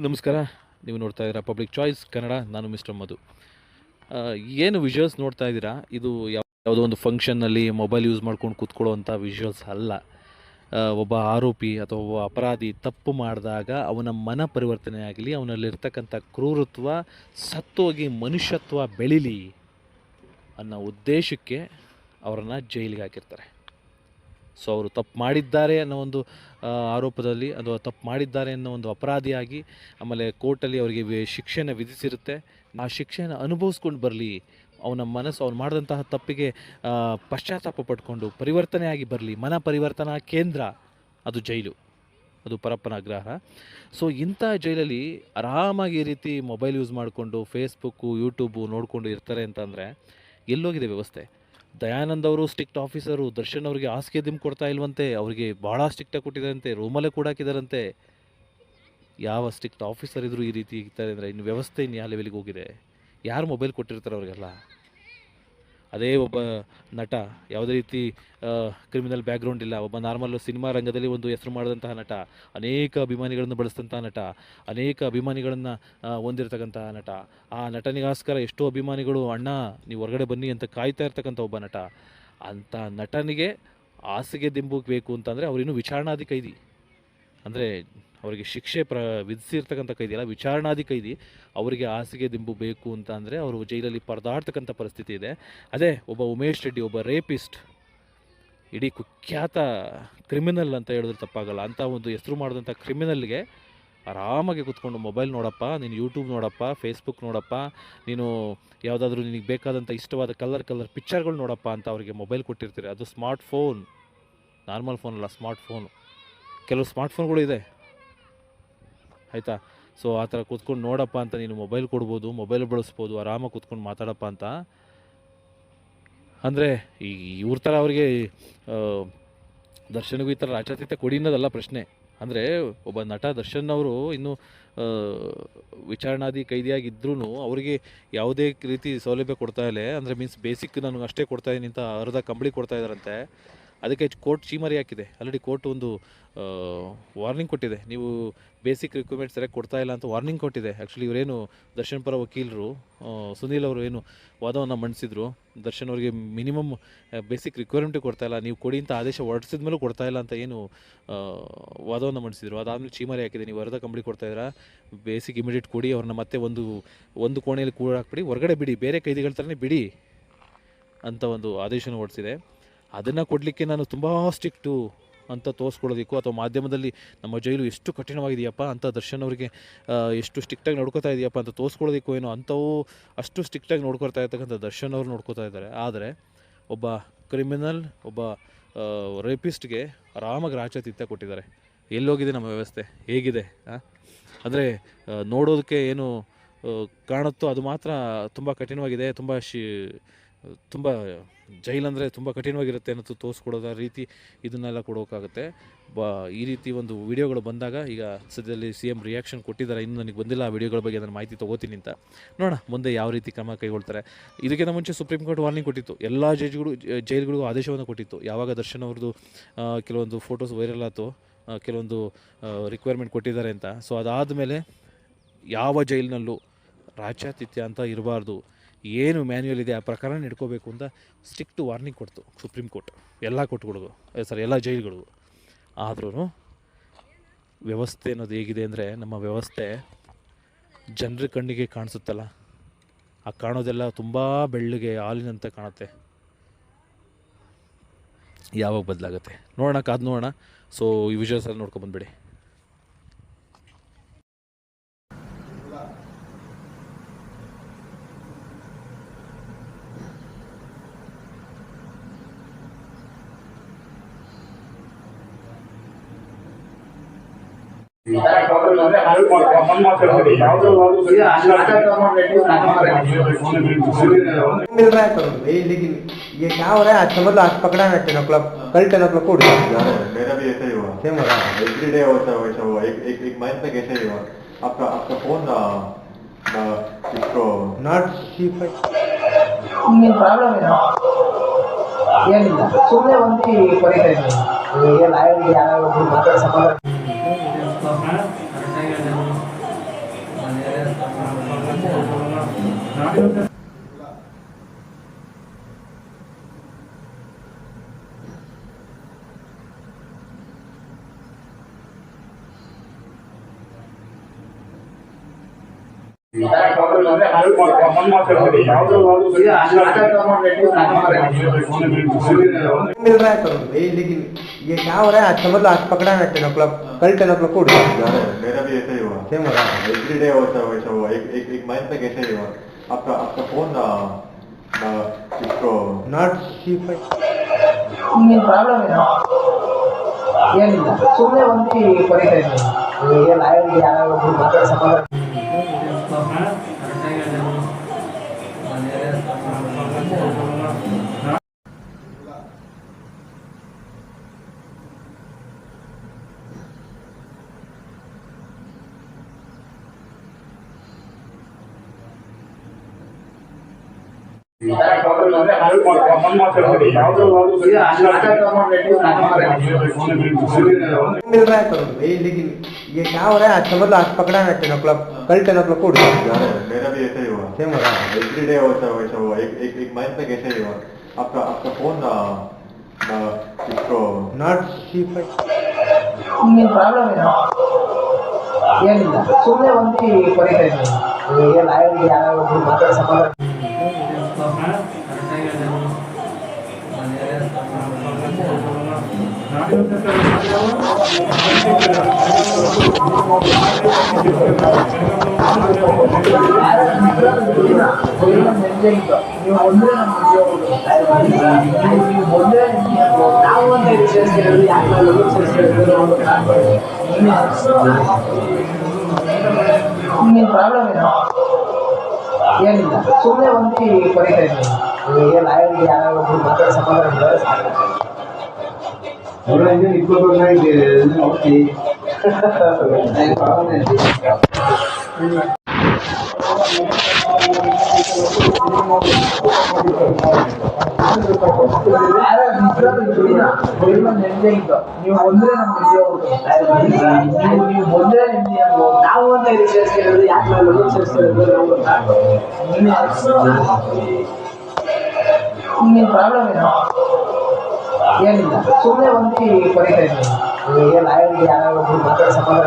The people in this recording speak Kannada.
ನಮಸ್ಕಾರ. ನೀವು ನೋಡ್ತಾ ಇದ್ದೀರಾ ಪಬ್ಲಿಕ್ ಚಾಯ್ಸ್ ಕನ್ನಡ ನಾನು ಮಿಸ್ಟರ್ ಮಧು. ಏನು ವಿಜುವಲ್ಸ್ ನೋಡ್ತಾ ಇದ್ದೀರಾ? ಇದು ಯಾವ- ಯಾವುದೋ ಒಂದು ಫಂಕ್ಷನ್ನಲ್ಲಿ ಮೊಬೈಲ್ ಯೂಸ್ ಮಾಡ್ಕೊಂಡು ಕೂತ್ಕೊಳ್ಳೋವಂಥ ವಿಜುವಲ್ಸ್ ಅಲ್ಲ. ಒಬ್ಬ ಆರೋಪಿ ಅಥವಾ ಒಬ್ಬ ಅಪರಾಧಿ ತಪ್ಪು ಮಾಡಿದಾಗ ಅವನ ಮನ ಪರಿವರ್ತನೆ ಆಗಲಿ, ಅವನಲ್ಲಿರ್ತಕ್ಕಂಥ ಕ್ರೂರತ್ವ ಸತ್ತೋಗಿ ಮನುಷ್ಯತ್ವ ಬೆಳೀಲಿ ಅನ್ನೋ ಉದ್ದೇಶಕ್ಕೆ ಅವರನ್ನು ಜೈಲಿಗೆ ಹಾಕಿರ್ತಾರೆ. ಸೊ ಅವರು ತಪ್ಪು ಮಾಡಿದ್ದಾರೆ ಅನ್ನೋ ಒಂದು ಆರೋಪದಲ್ಲಿ ಅಥವಾ ತಪ್ಪು ಮಾಡಿದ್ದಾರೆ ಅನ್ನೋ ಒಂದು ಅಪರಾಧಿಯಾಗಿ ಆಮೇಲೆ ಕೋರ್ಟಲ್ಲಿ ಅವರಿಗೆ ಶಿಕ್ಷೆನ ವಿಧಿಸಿರುತ್ತೆ. ಆ ಶಿಕ್ಷೆನ ಅನುಭವಿಸ್ಕೊಂಡು ಬರಲಿ. ಅವನ ಮನಸ್ಸು, ಅವ್ನು ಮಾಡಿದಂತಹ ತಪ್ಪಿಗೆ ಪಶ್ಚಾತ್ತಾಪ ಪಟ್ಕೊಂಡು ಪರಿವರ್ತನೆಯಾಗಿ ಬರಲಿ. ಮನ ಪರಿವರ್ತನಾ ಕೇಂದ್ರ, ಅದು ಜೈಲು. ಅದು ಪರಪ್ಪನ ಆಗ್ರಹ ಸೊ ಇಂಥ ಜೈಲಲ್ಲಿ ಆರಾಮಾಗಿ ಈ ರೀತಿ ಮೊಬೈಲ್ ಯೂಸ್ ಮಾಡಿಕೊಂಡು ಫೇಸ್ಬುಕ್ಕು, ಯೂಟ್ಯೂಬು ನೋಡಿಕೊಂಡು ಇರ್ತಾರೆ ಅಂತಂದರೆ ಎಲ್ಲೋಗಿದೆ ವ್ಯವಸ್ಥೆ? ದಯಾನಂದ್ ಅವರು ಸ್ಟ್ರಿಕ್ಟ್ ಆಫೀಸರು, ದರ್ಶನ್ ಅವರಿಗೆ ಹಾಸಿಗೆ ದಿಮ್ ಕೊಡ್ತಾ ಇಲ್ವಂತೆ, ಅವರಿಗೆ ಭಾಳ ಸ್ಟ್ರಿಕ್ಟಾಗಿ ಕೊಟ್ಟಿದ್ದಾರಂತೆ, ರೂಮಲ್ಲೇ ಕೂಡ ಹಾಕಿದಾರಂತೆ. ಯಾವ ಸ್ಟ್ರಿಕ್ಟ್ ಆಫೀಸರ್ ಇದ್ದರೂ ಈ ರೀತಿ ಇರ್ತಾರೆ ಅಂದರೆ ಇನ್ನು ವ್ಯವಸ್ಥೆ ಇನ್ನು ಯಾವ ಲೆವೆಲಿಗೆ ಹೋಗಿದೆ? ಯಾರು ಮೊಬೈಲ್ ಕೊಟ್ಟಿರ್ತಾರೆ ಅವರಿಗೆಲ್ಲ? ಅದೇ ಒಬ್ಬ ನಟ, ಯಾವುದೇ ರೀತಿ ಕ್ರಿಮಿನಲ್ ಬ್ಯಾಕ್ಗ್ರೌಂಡ್ ಇಲ್ಲ. ಒಬ್ಬ ನಾರ್ಮಲ್ ಸಿನಿಮಾ ರಂಗದಲ್ಲಿ ಒಂದು ಹೆಸರು ಮಾಡಿದಂತಹ ನಟ, ಅನೇಕ ಅಭಿಮಾನಿಗಳನ್ನು ಬಳಸಿದಂತಹ ನಟ, ಅನೇಕ ಅಭಿಮಾನಿಗಳನ್ನು ಹೊಂದಿರತಕ್ಕಂತಹ ನಟ. ಆ ನಟನಿಗೋಸ್ಕರ ಎಷ್ಟೋ ಅಭಿಮಾನಿಗಳು, ಅಣ್ಣ, ನೀವು ಹೊರಗಡೆ ಬನ್ನಿ ಅಂತ ಕಾಯ್ತಾ ಇರ್ತಕ್ಕಂಥ ಒಬ್ಬ ನಟ. ಅಂಥ ನಟನಿಗೆ ಹಾಸಿಗೆ ದಿಂಬುಕ್ ಬೇಕು ಅಂತಂದರೆ ಅವರಿನ್ನೂ ವಿಚಾರಣಾಧಿ ಕೈದಿ ಅಂದರೆ ಅವರಿಗೆ ಶಿಕ್ಷೆ ಪ್ರ, ವಿಧಿಸಿರ್ತಕ್ಕಂಥ ಕೈದಿ ಅಲ್ಲ ವಿಚಾರಣಾಧಿ ಕೈದಿ, ಅವರಿಗೆ ಹಾಸಿಗೆ ದಿಂಬು ಬೇಕು ಅಂತ ಅಂದರೆ ಅವರು ಜೈಲಲ್ಲಿ ಪರದಾಡ್ತಕ್ಕಂಥ ಪರಿಸ್ಥಿತಿ ಇದೆ. ಅದೇ, ಒಬ್ಬ ಉಮೇಶ್ ರೆಡ್ಡಿ, ಒಬ್ಬ ರೇಪಿಸ್ಟ್, ಇಡೀ ಕುಖ್ಯಾತ ಕ್ರಿಮಿನಲ್ ಅಂತ ಹೇಳಿದ್ರೆ ತಪ್ಪಾಗಲ್ಲ. ಅಂಥ ಒಂದು ಹೆಸರು ಮಾಡಿದಂಥ ಕ್ರಿಮಿನಲ್ಗೆ ಆರಾಮಾಗಿ ಕೂತ್ಕೊಂಡು ಮೊಬೈಲ್ ನೋಡಪ್ಪ, ನೀನು ಯೂಟ್ಯೂಬ್ ನೋಡಪ್ಪ, ಫೇಸ್ಬುಕ್ ನೋಡಪ್ಪ, ನೀನು ಯಾವುದಾದ್ರೂ ನಿನಗೆ ಬೇಕಾದಂಥ ಇಷ್ಟವಾದ ಕಲರ್ ಕಲರ್ ಪಿಕ್ಚರ್ಗಳು ನೋಡಪ್ಪ ಅಂತ ಅವರಿಗೆ ಮೊಬೈಲ್ ಕೊಟ್ಟಿರ್ತೀರಿ. ಅದು ಸ್ಮಾರ್ಟ್ ಫೋನ್ ನಾರ್ಮಲ್ ಫೋನ್ ಅಲ್ಲ ಸ್ಮಾರ್ಟ್ ಫೋನು ಕೆಲವು ಸ್ಮಾರ್ಟ್ ಫೋನ್ಗಳು ಇದೆ. ಆಯಿತಾ? ಸೊ ಆ ಥರ ಕೂತ್ಕೊಂಡು ನೋಡಪ್ಪ ಅಂತ ನೀನು ಮೊಬೈಲ್ ಕೊಡ್ಬೋದು, ಮೊಬೈಲ್ ಬಳಸ್ಬೋದು ಆರಾಮಾಗಿ ಕೂತ್ಕೊಂಡು ಮಾತಾಡಪ್ಪ ಅಂತ. ಅಂದರೆ ಈ ಇವ್ರ ಥರ ಅವರಿಗೆ ದರ್ಶನಿಗೂ ಈ ಥರ ರಾಜಾತೀತ ಕೊಡಿ ಅನ್ನೋದಲ್ಲ ಪ್ರಶ್ನೆ. ಅಂದರೆ ಒಬ್ಬ ನಟ ದರ್ಶನ್ ಅವರು ಇನ್ನೂ ವಿಚಾರಣಾದಿ ಕೈದಿಯಾಗಿದ್ದರೂ ಅವರಿಗೆ ಯಾವುದೇ ರೀತಿ ಸೌಲಭ್ಯ ಕೊಡ್ತಾ ಇಲ್ಲ. ಅಂದರೆ ಮೀನ್ಸ್ ಬೇಸಿಕ್ ನಾನು ಅಷ್ಟೇ ಕೊಡ್ತಾ ಇದ್ದೀನಿ ಅಂತ ಅರ್ಧ ಕಂಬಳಿ ಕೊಡ್ತಾ ಇದ್ದಾರಂತೆ. ಅದಕ್ಕೆ ಕೋರ್ಟ್ ಚೀಮರಿ ಹಾಕಿದೆ. ಆಲ್ರೆಡಿ ಕೋರ್ಟ್ ಒಂದು ವಾರ್ನಿಂಗ್ ಕೊಟ್ಟಿದೆ. ನೀವು ಬೇಸಿಕ್ ರಿಕ್ವೈರ್ಮೆಂಟ್ ಸರಿಯಾಗಿ ಕೊಡ್ತಾ ಇಲ್ಲ ಅಂತ ವಾರ್ನಿಂಗ್ ಕೊಟ್ಟಿದೆ. ಆ್ಯಕ್ಚುಲಿ ಇವರೇನು ದರ್ಶನ್ ಪರ ವಕೀಲರು ಸುನೀಲ್ ಅವರು ಏನು ವಾದವನ್ನು ಮಂಡಿಸಿದ್ರು. ದರ್ಶನ್ ಅವರಿಗೆ ಮಿನಿಮಮ್ ಬೇಸಿಕ್ ರಿಕ್ವೈರ್ಮೆಂಟ್ ಕೊಡ್ತಾ ಇಲ್ಲ. ನೀವು ಕೊಡಿ ಅಂತ ಆದೇಶ ಹೊರಡಿಸಿದ ಮೇಲೂ ಕೊಡ್ತಾ ಇಲ್ಲ ಅಂತ ಏನು ವಾದವನ್ನು ಮಂಡಿಸಿದ್ರು. ಅದಾದಮೇಲೆ ಚೀಮರಿ ಹಾಕಿದೆ. ನೀವು ಅರ್ಧ ಕಂಬಳಿ ಕೊಡ್ತಾ ಇದ್ದೀರಾ? ಬೇಸಿಕ್ ಇಮಿಡಿಯೇಟ್ ಕೊಡಿ. ಅವ್ರನ್ನ ಮತ್ತೆ ಒಂದು ಒಂದು ಕೋಣೆಯಲ್ಲಿ ಕೂಡ ಹಾಕ್ಬಿಡಿ ಹೊರಗಡೆ ಬಿಡಿ. ಬೇರೆ ಕೈದಿಗಳ ಥರನೇ ಬಿಡಿ ಅಂತ ಒಂದು ಆದೇಶನ ಹೊರಡಿಸಿದೆ. ಅದನ್ನು ಕೊಡಲಿಕ್ಕೆ ನಾನು ತುಂಬ ಸ್ಟ್ರಿಕ್ಟು ಅಂತ ತೋರಿಸ್ಕೊಳ್ಳೋದಕ್ಕೂ ಅಥವಾ ಮಾಧ್ಯಮದಲ್ಲಿ ನಮ್ಮ ಜೈಲು ಎಷ್ಟು ಕಠಿಣವಾಗಿದೆಯಪ್ಪ ಅಂತ ದರ್ಶನ್ ಅವರಿಗೆ ಎಷ್ಟು ಸ್ಟ್ರಿಕ್ಟಾಗಿ ನೋಡ್ಕೋತಾ ಇದೆಯಪ್ಪ ಅಂತ ತೋರಿಸ್ಕೊಳ್ಳೋದಕ್ಕೂ ಏನೋ ಅಂಥವು ಅಷ್ಟು ಸ್ಟ್ರಿಕ್ಟಾಗಿ ನೋಡ್ಕೊಳ್ತಾ ಇರ್ತಕ್ಕಂಥ ದರ್ಶನ್ ಅವರು ನೋಡ್ಕೋತಾ ಇದ್ದಾರೆ. ಆದರೆ ಒಬ್ಬ ಕ್ರಿಮಿನಲ್ ಒಬ್ಬ ರೇಪಿಸ್ಟ್ಗೆ ಆರಾಮಾಗಿ ರಾಜಾತೀತ ಕೊಟ್ಟಿದ್ದಾರೆ. ಎಲ್ಲೋಗಿದೆ ನಮ್ಮ ವ್ಯವಸ್ಥೆ? ಹೇಗಿದೆ? ಅಂದರೆ ನೋಡೋದಕ್ಕೆ ಏನು ಕಾಣುತ್ತೋ ಅದು ಮಾತ್ರ ತುಂಬ ಕಠಿಣವಾಗಿದೆ, ತುಂಬ ಶಿ ತುಂಬ ಜೈಲಂದರೆ ತುಂಬ ಕಠಿಣವಾಗಿರುತ್ತೆ ಅನ್ನೋದು ತೋರಿಸ್ಕೊಡೋದ ರೀತಿ ಇದನ್ನೆಲ್ಲ ಕೊಡೋಕ್ಕಾಗುತ್ತೆ ಬ, ಈ ರೀತಿ ಒಂದು ವಿಡಿಯೋಗಳು ಬಂದಾಗ ಈಗ ಸದ್ಯದಲ್ಲಿ ಸಿ ಎಂ ರಿಯಾಕ್ಷನ್ ಕೊಟ್ಟಿದ್ದಾರೆ. ಇನ್ನು ನನಗೆ ಬಂದಿಲ್ಲ ಆ ವಿಡಿಯೋಗಳ ಬಗ್ಗೆ ನಾನು ಮಾಹಿತಿ ತೊಗೋತೀನಿ ಅಂತ. ನೋಡೋಣ ಮುಂದೆ ಯಾವ ರೀತಿ ಕ್ರಮ ಕೈಗೊಳ್ತಾರೆ. ಇದಕ್ಕಿಂತ ಮುಂಚೆ ಸುಪ್ರೀಂ ಕೋರ್ಟ್ ವಾರ್ನಿಂಗ್ ಕೊಟ್ಟಿತ್ತು. ಎಲ್ಲ ಜಡ್ಜ್ಗಳು ಜೈಲುಗಳಿಗೂ ಆದೇಶವನ್ನು ಕೊಟ್ಟಿತ್ತು. ಯಾವಾಗ ದರ್ಶನ್ ಅವ್ರದ್ದು ಕೆಲವೊಂದು ಫೋಟೋಸ್ ವೈರಲ್ ಆಯಿತು ಕೆಲವೊಂದು ರಿಕ್ವೈರ್ಮೆಂಟ್ ಕೊಟ್ಟಿದ್ದಾರೆ ಅಂತ. ಸೊ ಅದಾದಮೇಲೆ ಯಾವ ಜೈಲಿನಲ್ಲೂ ರಾಜ್ಯಾತಿಥ್ಯ ಅಂತ ಇರಬಾರ್ದು. ಏನು ಮ್ಯಾನ್ಯುಯಲ್ ಇದೆ ಆ ಪ್ರಕಾರ ನಡ್ಕೋಬೇಕು ಅಂತ ಸ್ಟ್ರಿಕ್ಟ್ ವಾರ್ನಿಂಗ್ ಕೊಡ್ತು ಸುಪ್ರೀಂ ಕೋರ್ಟ್ ಎಲ್ಲ ಕೋರ್ಟ್ಗಳಿಗೂ ಸರ್ ಎಲ್ಲ ಜೈಲುಗಳಿಗೂ ಆದ್ರೂ ವ್ಯವಸ್ಥೆ ಅನ್ನೋದು ಹೇಗಿದೆ ಅಂದರೆ ನಮ್ಮ ವ್ಯವಸ್ಥೆ ಜನರ ಕಣ್ಣಿಗೆ ಕಾಣಿಸುತ್ತಲ್ಲ. ಆ ಕಾಣೋದೆಲ್ಲ ತುಂಬ ಬೆಳ್ಳಿಗೆ, ಹಾಲಿನಂತೆ ಕಾಣುತ್ತೆ. ಯಾವಾಗ ಬದಲಾಗುತ್ತೆ? ನೋಡೋಣ, ಕಾದು ನೋಡೋಣ. ಸೊ ಈ ವಿಷಯ ಸರ್ ನೋಡ್ಕೊಂಬಂದ್ಬಿಡಿ मिल रहा है तो ये लेकिन ये क्या हो रहा है आज समझ लो आज पकड़ा है टेन ओ क्लॉक कल टेन ओ क्लॉक को उठ यार मेरा भी ऐसा ही हुआ सेम हो रहा है एवरी डे होता है वैसा हुआ एक एक एक मंथ तक ऐसा ही हुआ आपका आपका फोन आ, आ, इसको नॉट सी ನಿಮ್ಗೇನು ಪ್ರಾಬ್ಲಮ್ ಏನೋ ಏನಿಲ್ಲ ಸುಮ್ಮನೆ ಒಂದು ಕೊರಿತಾ ಇದ್ದೀನಿ ಈಗ ಲಾಯರ್ಗೆ ಯಾರೋ ಒಬ್ರು ಮಾತಾಡೋ ಸಂಬಂಧ मिल रहा है। करो भाई लेकिन ये क्या हो रहा है आज समझ लो आज पकड़ा है टेन ओ क्लॉक कल टेन ओ क्लॉक को उठ मेरा भी ऐसा ही हुआ। सेम हो रहा है। एवरी डे वैसा वैसा हुआ। एक एक एक मंथ तक ऐसा ही हुआ? after after phone uh, uh, destroy. Not cheap. ನಿಮಗೆ ಪ್ರಾಬ್ಲಮ್ ಏನು ಏನಿಲ್ಲ ಸುಮ್ಮನೆ ಒಂದು ಕೊರಿತಾ ಇದ್ದೀನಿ ಏನಾಗಿ ಯಾರಾದ್ರೂ ಮಾತಾಡ ಸಮಾಧಾನ मिल रहा है करो भाई लेकिन ये क्या हो रहा है आज समझ लो आज पकड़ा है टेन ओ क्लॉक कल टेन ओ क्लॉक को उठ गया यार मेरा भी ऐसा ही हुआ सेम हो रहा है एवरी डे वैसा वैसा हुआ एक एक एक मंथ तक ऐसा ही हुआ आपका आपका फोन आ, आ, इसको ನಾಟ್ ಸಿ ಫೈ ನಿಮ್ಗೇನು ಪ್ರಾಬ್ಲಮ್ ಏನು ಏನಿಲ್ಲ ಸುಮ್ಮನೆ ಒಂದು ಬರೀತಾ ಇದ್ದೀನಿ ಏನು ಆಯೋಗ ಯಾರು ಮಾತಾಡೋ ಸಂಬಂಧ ಪ್ರಾಬ್ಲಮ್ ಏನು ಏನಿಲ್ಲ ಸುಮ್ಮನೆ ಒಂದು ಬರೀತಾ ಇದ್ದೀನಿ ಏನು ಆಯೋಗ ಯಾರು ಮಾತಾಡೋ ಸಂಬಂಧ ನೀವು ಒಂದೇ ನೀವು ನೀವು ಒಂದೇ ನಾವು ಅಂತ ಇದು ಸೇರಿಸ್ಕೊಳ್ಳೋದು ಯಾಕೆ ನಾವು ಸೇರಿಸ್ಕೊಳ್ಳೋದು ನಿಮ್ಗೇನು ಪ್ರಾಬ್ಲಮ್ ಏನು ಏನಿಲ್ಲ ಸುಮ್ಮನೆ ಒಂದು ಬರೀತಾ ಇದ್ದೀನಿ ಏನು ಆಯೋಗ ಯಾರು ಮಾತಾಡೋ ಸಂಬಂಧ